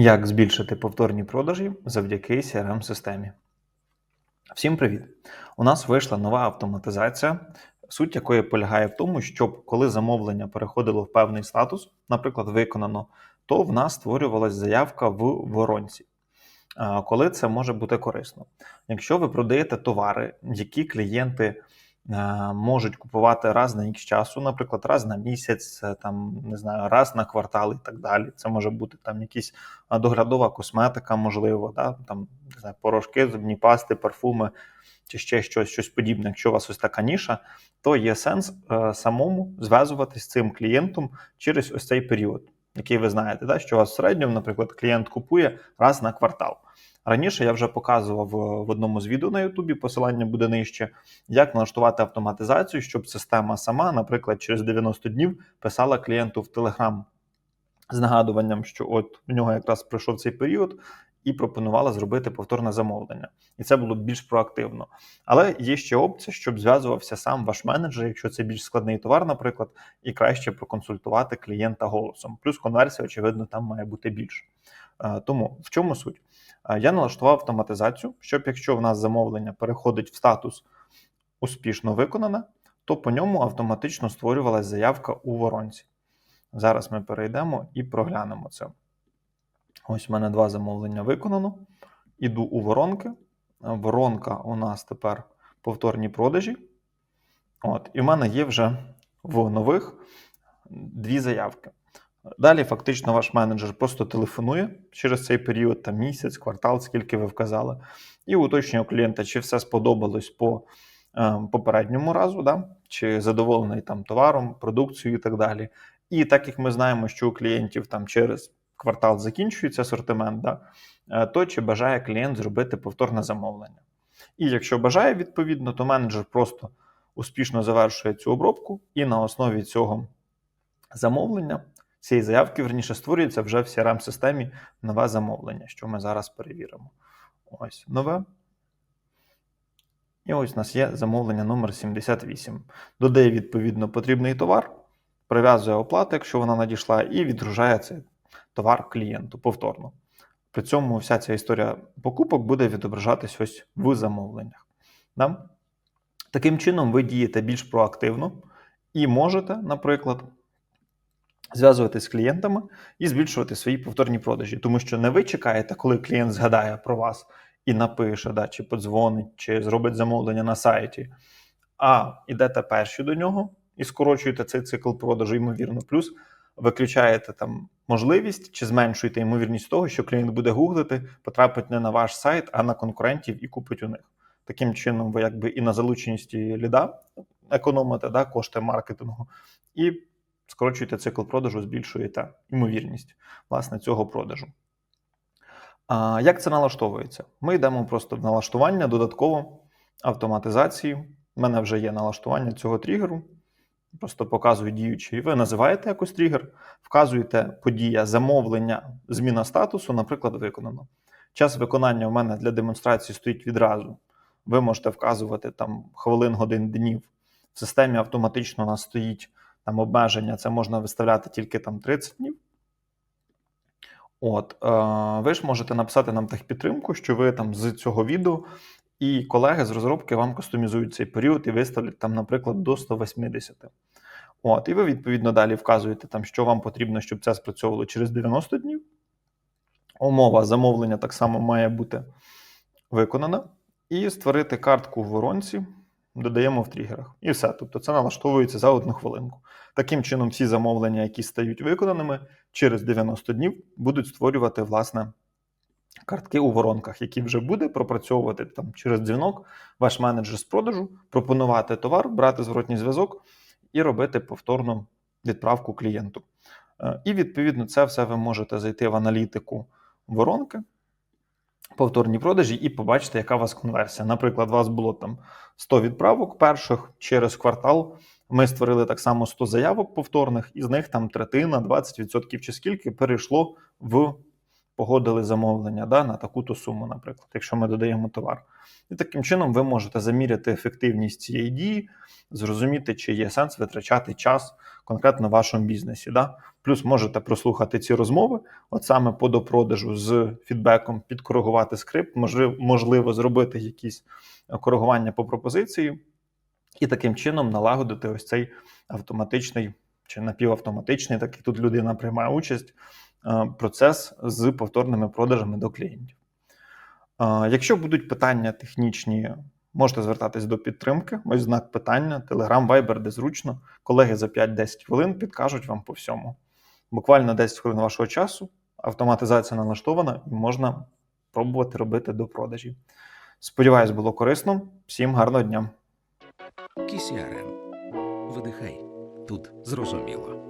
Як збільшити повторні продажі завдяки crm системі Всім привіт! У нас вийшла нова автоматизація, суть якої полягає в тому, щоб коли замовлення переходило в певний статус, наприклад, виконано, то в нас створювалася заявка в воронці. Коли це може бути корисно. Якщо ви продаєте товари, які клієнти можуть купувати раз на ікс часу, наприклад, раз на місяць, е, там не знаю, раз на квартал і так далі. Це може бути там якісь доглядова косметика, можливо, да? там не знаю, порошки, зубні пасти, парфуми чи ще щось, щось подібне. Якщо у вас ось така ніша, то є сенс е, самому зв'язуватись з цим клієнтом через ось цей період, який ви знаєте, да? що у вас в середньому, наприклад, клієнт купує раз на квартал. Раніше я вже показував е, в одному з відео на Ютубі, посилання буде нижче, як налаштувати автоматизацію, щоб система сама, наприклад, через 90 днів писала клієнту в Телеграм з нагадуванням, що от в нього якраз пройшов цей період, і пропонувала зробити повторне замовлення. І це було більш проактивно. Але є ще опція, щоб зв'язувався сам ваш менеджер, якщо це більш складний товар, наприклад, і краще проконсультувати клієнта голосом. Плюс конверсія, очевидно, там має бути більше. Е, тому в чому суть? Я налаштував автоматизацію, щоб якщо в нас замовлення переходить в статус успішно виконане, то по ньому автоматично створювалася заявка у воронці. Зараз ми перейдемо і проглянемо це. Ось у мене два замовлення виконано. Іду у воронки. Воронка у нас тепер повторні продажі. От, І в мене є вже в нових дві заявки. Далі, фактично, ваш менеджер просто телефонує через цей період, там місяць, квартал, скільки ви вказали, і уточнює у клієнта, чи все сподобалось по е, попередньому разу, да? чи задоволений там товаром, продукцією і так далі. І так як ми знаємо, що у клієнтів там через квартал закінчується асортимент, да, е, то чи бажає клієнт зробити повторне замовлення. І якщо бажає відповідно, то менеджер просто успішно завершує цю обробку, і на основі цього замовлення, цієї заявки, верніше, створюється вже в crm системі нове замовлення, що ми зараз перевіримо. Ось нове. І ось у нас є замовлення номер 78. Додає, відповідно, потрібний товар, прив'язує оплату, якщо вона надійшла, і відгружає цей товар клієнту повторно. При цьому вся ця історія покупок буде відображатись ось в замовленнях. Да? Таким чином, ви дієте більш проактивно і можете, наприклад, зв'язуватись з клієнтами і збільшувати свої повторні продажі. Тому що не ви чекаєте, коли клієнт згадає про вас і напише, да, чи подзвонить, чи зробить замовлення на сайті, а йдете перші до нього і скорочуєте цей цикл продажу, ймовірно. Плюс виключаєте там можливість чи зменшуєте ймовірність того, що клієнт буде гуглити, потрапить не на ваш сайт, а на конкурентів і купить у них. Таким чином, ви якби і на залученості ліда економите да, кошти маркетингу, і скорочуєте цикл продажу, збільшуєте ймовірність власне цього продажу. А Як це налаштовується? Ми йдемо просто в налаштування додатково автоматизації. У мене вже є налаштування цього тригеру. Просто показую діючий. Ви називаєте якось тригер, вказуєте подія замовлення, зміна статусу, наприклад, виконано. Час виконання у мене для демонстрації стоїть відразу. Ви можете вказувати там хвилин, годин, днів. В системі автоматично у нас стоїть там обмеження, це можна виставляти тільки там 30 днів. От, е, Ви ж можете написати нам техпідтримку, що ви там з цього відео і колеги з розробки вам кастомізують цей період і виставлять там, наприклад, до 180. От, І ви, відповідно, далі вказуєте, там, що вам потрібно, щоб це спрацьовувало через 90 днів. Умова замовлення так само має бути виконана. І створити картку в воронці додаємо в тригерах. І все. Тобто це налаштовується за одну хвилинку. Таким чином, всі замовлення, які стають виконаними, через 90 днів будуть створювати, власне, картки у воронках, які вже буде пропрацьовувати там через дзвінок ваш менеджер з продажу, пропонувати товар, брати зворотній зв'язок і робити повторну відправку клієнту. Е, і відповідно це все ви можете зайти в аналітику воронки, повторні продажі, і побачити, яка у вас конверсія. Наприклад, у вас було там 100 відправок перших через квартал. Ми створили так само 100 заявок повторних, і з них там третина, 20% чи скільки перейшло в погодили замовлення да, на таку-то суму, наприклад, якщо ми додаємо товар. І таким чином ви можете заміряти ефективність цієї дії, зрозуміти, чи є сенс витрачати час конкретно в вашому бізнесі. Да? Плюс можете прослухати ці розмови, от саме по допродажу з фідбеком, підкоригувати скрипт, можливо, зробити якісь е, коригування по пропозиції, і таким чином налагодити ось цей автоматичний чи напівавтоматичний, так і тут людина приймає участь, е, процес з повторними продажами до клієнтів. Е, Якщо будуть питання технічні, можете звертатись до підтримки. Ось знак питання, Telegram, Viber, де зручно. Колеги за 5-10 хвилин підкажуть вам по всьому. Буквально 10 хвилин вашого часу, автоматизація налаштована і можна пробувати робити до продажі. Сподіваюсь, було корисно. Всім гарного дня! KCRM. Видихай. Тут зрозуміло.